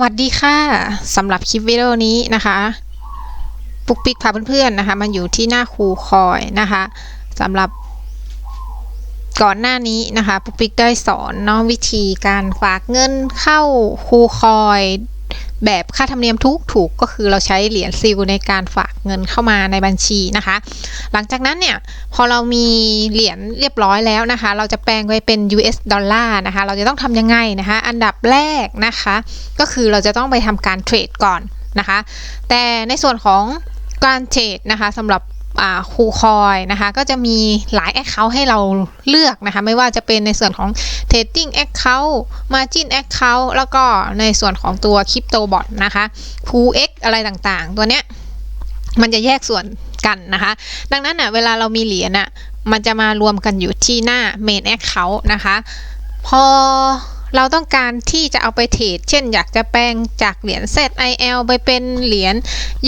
วัสดีค่ะสำหรับคลิปวิดีโอนี้นะคะปุกปิกพาเพื่อนๆนะคะมันอยู่ที่หน้าครูคอยนะคะสำหรับก่อนหน้านี้นะคะปุกปิกได้สอนเนาะวิธีการฝากเงินเข้าครูคอย แบบค่าธรรมเนียมทุกถูกก็คือเราใช้เหรียญซิลในการฝากเงินเข้ามาในบัญชีนะคะ หลังจากนั้นเนี่ยพอเรามีเหรียญเรียบร้อยแล้วนะคะ เราจะแปลงไปเป็น US ดอลลาร์นะคะ เราจะต้องทำยังไงนะคะ อันดับแรกนะคะ ก็คือเราจะต้องไปทำการเทรดก่อนนะคะ แต่ในส่วนของการเทรดนะคะสำหรับ ครูคอยนะคะ ก็จะมีหลาย Account ให้เราเลือกนะคะ ไม่ว่าจะเป็นในส่วนของ Trading Account Margin Account แล้วก็ในส่วนของตัว Crypto Bot นะคะ Pool X อะไรต่างๆ ตัวเนี้ยมันจะแยกส่วนกันนะคะ ดังนั้นอะเวลาเรามีเหรียญอะมันจะมารวมกันอยู่ที่หน้า Main Account นะคะ พอ เราต้องการที่จะเอาไปเทรด เช่นอยากจะแปลงจากเหรียญ ZIL ไปเป็นเหรียญ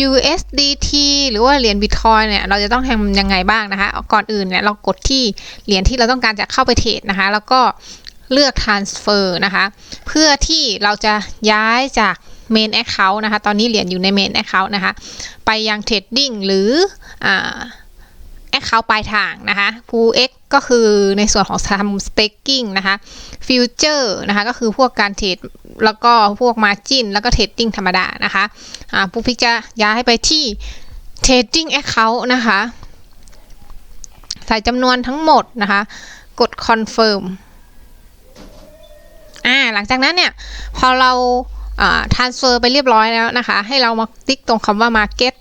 USDT หรือว่าเหรียญ Bitcoin เนี่ย เราจะต้องทำยังไงบ้างนะคะ ก่อนอื่นเนี่ยเรากดที่เหรียญที่เราต้องการจะเข้าไปเทรดนะคะ แล้วก็เลือก transfer นะคะ เพื่อที่เราจะย้ายจาก main account นะคะ ตอนนี้เหรียญอยู่ใน main account นะคะ ไปยัง trading หรืออ่า account ปลายทางนะคะ pool x ก็คือในส่วนของทำ staking นะคะ future นะคะ ก็คือพวกการเทรดแล้วก็พวก margin แล้วก็ trading ธรรมดานะคะอ่าปุ๊พิจะย้ายไปที่ trading account นะคะ ใส่จำนวนทั้งหมดนะคะ กด confirm อ่าหลังจากนั้นเนี่ย พอเราอ่า transfer ไปเรียบร้อยแล้วนะคะ ให้เรามาติ๊กตรงคำว่า market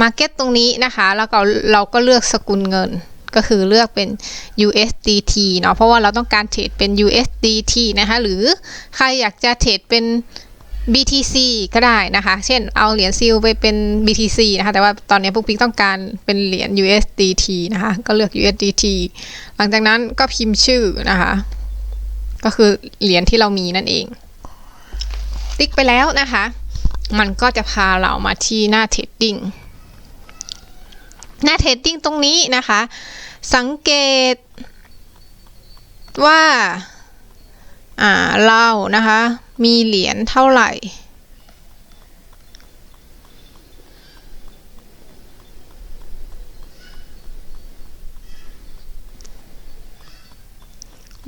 market ตรงนี้นะคะ แล้วก็เราก็เลือกสกุลเงินก็คือเลือกเป็น USDT เนาะเพราะว่าเราต้องการเทรดเป็น USDT นะคะ หรือใครอยากจะเทรดเป็น BTC ก็ได้นะคะ เช่นเอาเหรียญซิลไปเป็น BTC นะคะ แต่ว่าตอนนี้พวกพิกต้องการเป็นเหรียญ USDT นะคะ ก็เลือก USDT หลังจากนั้นก็พิมพ์ชื่อนะคะ ก็คือเหรียญที่เรามีนั่นเอง ติ๊กไปแล้วนะคะ มันก็จะพาเรามาที่หน้าเทรดดิ้ง หน้าเทรดดิ้งตรงนี้นะคะ สังเกตว่าอ่าเรานะคะ มีเหรียญเท่าไหร่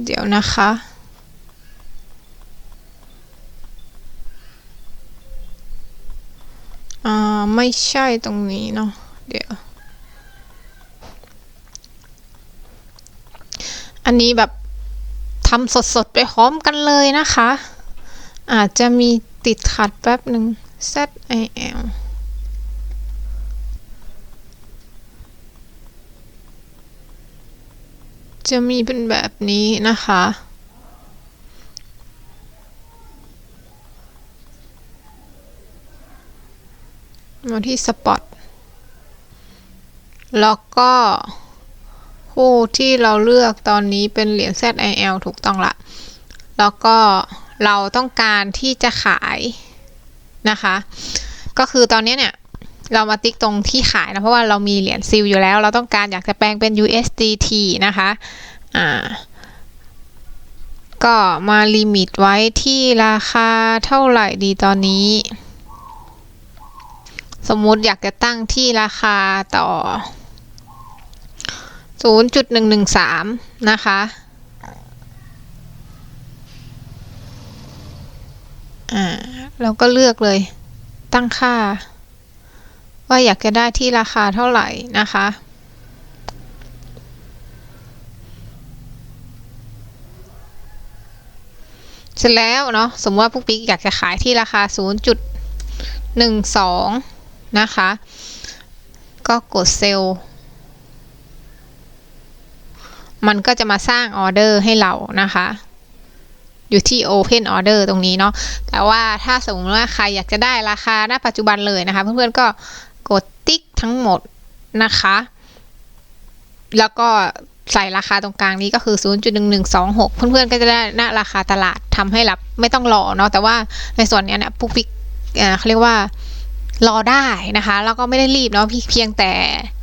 เดี๋ยวนะคะ อ่า ไม่ใช่ตรงนี้เนาะ เดี๋ยว อันนี้แบบทำสดๆ ไปพร้อมกันเลยนะคะ อาจจะมีติดขัดแป๊บหนึ่ง ZIL จะมีเป็นแบบนี้นะคะ มาที่สปอต แล้วก็ คู่ที่เราเลือกตอนนี้เป็นเหรียญ ZIL ถูกต้องละ แล้วก็เราต้องการที่จะขายนะคะ ก็คือตอนนี้เนี่ยเรามาติ๊กตรงที่ขายนะ เพราะว่าเรามีเหรียญซิลอยู่แล้ว เราต้องการอยากจะแปลงเป็น USDT นะคะ อ่า ก็มาลิมิตไว้ที่ราคาเท่าไหร่ดีตอนนี้ สมมุติอยากจะตั้งที่ราคาต่อ 0.113นะคะ อ่า เราก็เลือกเลย ตั้งค่า ว่าอยากจะได้ที่ราคาเท่าไหร่นะคะ เสร็จแล้วเนาะ สมมติว่าพวกปิ๊กอยากจะขายที่ราคา 0.12 นะคะ ก็กดเซลล์ มันก็จะมาสร้างออเดอร์ให้เรานะคะ อยู่ที่ Open Order ตรงนี้เนาะแต่ว่าถ้าสมมติว่าใครอยากจะได้ราคาณปัจจุบันเลยนะคะ เพื่อนๆก็กดติ๊กทั้งหมดนะคะ แล้วก็ใส่ราคาตรงกลางนี้ก็คือ 0.1126 เพื่อนๆก็จะได้ณราคาตลาดทำให้รับไม่ต้องรอเนาะแต่ว่าในส่วนนี้เนี่ยปุ๊กปิ๊กเขาเรียกว่า รอได้นะคะ แล้วก็ไม่ได้รีบเนาะเพียงแต่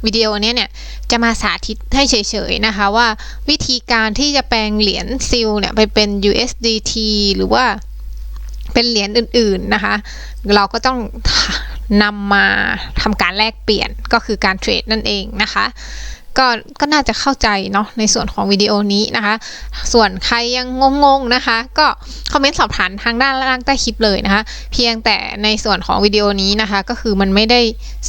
วิดีโอนี้เนี่ยจะมาสาธิตให้เฉยๆนะคะว่าวิธีการที่จะแปลงเหรียญซิลเนี่ยไปเป็น USDT หรือว่าเป็นเหรียญอื่นๆนะคะ เราก็ต้องนำมาทำการแลกเปลี่ยนก็คือการเทรดนั่นเองนะคะ ก็ก็น่าจะเข้าใจเนาะในส่วนของวิดีโอนี้นะคะ ส่วนใครยังงงๆนะคะ ก็คอมเมนต์สอบถามทางด้านล่างใต้คลิปเลยนะคะ เพียงแต่ในส่วนของวิดีโอนี้นะคะ ก็คือมันไม่ได้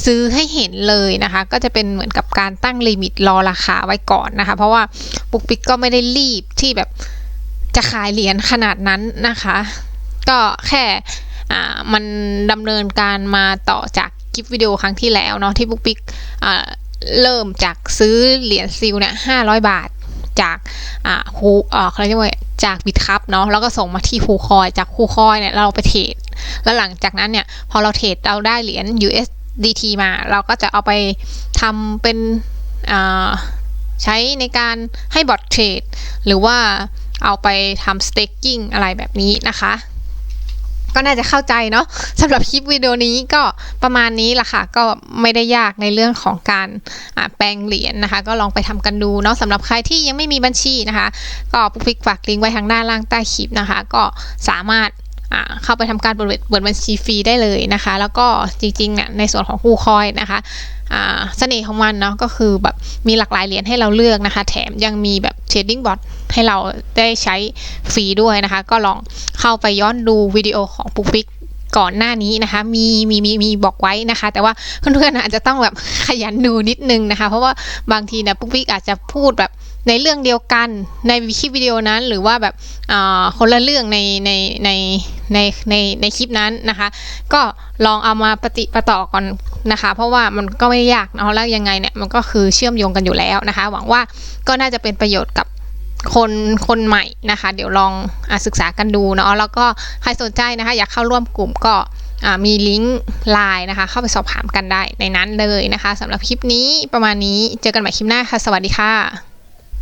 ซื้อให้เห็นเลยนะคะ ก็จะเป็นเหมือนกับการตั้งลิมิตรอราคาไว้ก่อนนะคะ เพราะว่าปุ๊กปิกก็ไม่ได้รีบที่แบบจะขายเหรียญขนาดนั้นนะคะ ก็แค่อ่ามันดำเนินการมาต่อจากคลิปวิดีโอครั้งที่แล้วเนาะที่ปุ๊กปิ๊กอ่า เริ่มจากซื้อเหรียญซิลเนี่ยห้าร้อยบาทจากอ่าคูอ่าเขาเรียกว่าจากบิตคัพเนาะแล้วก็ส่งมาที่คูคอยจากคูคอยเนี่ยเราไปเทรดแล้วหลังจากนั้นเนี่ยพอเราเทรดเราได้เหรียญ USDT มาเราก็จะเอาไปทำเป็นอ่าใช้ในการให้บอทเทรดหรือว่าเอาไปทำ staking อะไรแบบนี้นะคะ ก็น่าจะเข้าใจเนาะสำหรับคลิปวิดีโอนี้ก็ประมาณนี้แหละค่ะ ก็ไม่ได้ยากในเรื่องของการแปลงเหรียญนะคะ ก็ลองไปทำกันดูเนาะสำหรับใครที่ยังไม่มีบัญชีนะคะ ก็ปุ๊กปิ๊กฝากลิงก์ไว้ทางด้านล่างใต้คลิปนะคะ ก็สามารถเข้าไปทำการเปิดเปิดบัญชีฟรีได้เลยนะคะ แล้วก็จริงๆเนี่ยในส่วนของคูคอยนะคะเสน่ห์ของมันเนาะก็คือแบบมีหลากหลายเหรียญให้เราเลือกนะคะ แถมยังมีแบบเทรดดิ้งบอท ให้เราได้ใช้ฟรีด้วยนะคะ ก็ลองเข้าไปย้อนดูวิดีโอของปุ๊กปิ๊กก่อนหน้านี้นะคะ มีมีมีมีบอกไว้นะคะ แต่ว่าเพื่อนๆอาจจะต้องแบบขยันดูนิดนึงนะคะ เพราะว่าบางทีเนี่ยปุ๊กปิ๊กอาจจะพูดแบบในเรื่องเดียวกันในคลิปวิดีโอนั้นหรือว่าแบบคนละเรื่องในในในในในในคลิปนั้นนะคะ ก็ลองเอามาปฏิปต่อก่อนนะคะ เพราะว่ามันก็ไม่ยากเนาะแล้วยังไงเนี่ยมันก็คือเชื่อมโยงกันอยู่แล้วนะคะ หวังว่าก็น่าจะเป็นประโยชน์กับ คนคนใหม่นะคะ เดี๋ยวลองอศึกษากันดูเนาะแล้วก็ใครสนใจนะคะ อยากเข้าร่วมกลุ่มก็มีลิงก์ไลน์นะคะ เข้าไปสอบถามกันได้ในนั้นเลยนะคะสำหรับคลิปนี้ประมาณนี้เจอกันใหม่คลิปหน้าค่ะ สวัสดีค่ะ